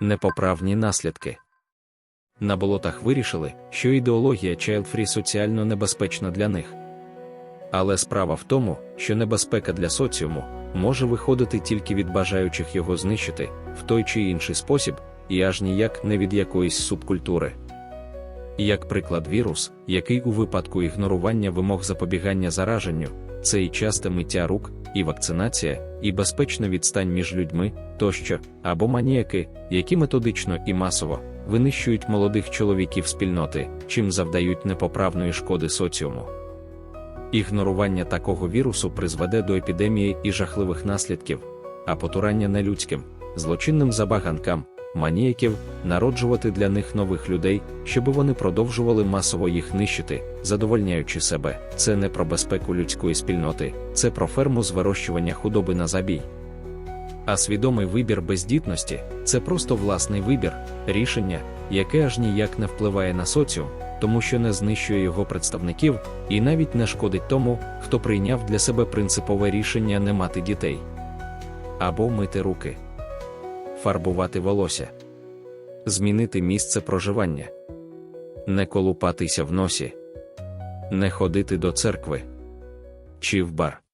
непоправні наслідки. На болотах вирішили, що ідеологія Child-Free соціально небезпечна для них. Але справа в тому, що небезпека для соціуму може виходити тільки від бажаючих його знищити в той чи інший спосіб, і аж ніяк не від якоїсь субкультури. Як приклад, вірус, який у випадку ігнорування вимог запобігання зараженню, це і часте миття рук, і вакцинація, і безпечна відстань між людьми тощо, або маніяки, які методично і масово винищують молодих чоловіків спільноти, чим завдають непоправної шкоди соціуму. Ігнорування такого вірусу призведе до епідемії і жахливих наслідків, а потурання нелюдським, злочинним забаганкам, маніяків, народжувати для них нових людей, щоби вони продовжували масово їх нищити, задовольняючи себе. Це не про безпеку людської спільноти, це про ферму з вирощування худоби на забій. А свідомий вибір бездітності це просто власний вибір, рішення, яке аж ніяк не впливає на соціум, тому що не знищує його представників і навіть не шкодить тому, хто прийняв для себе принципове рішення не мати дітей або мити руки, фарбувати волосся, змінити місце проживання, не колупатися в носі, не ходити до церкви чи в бар.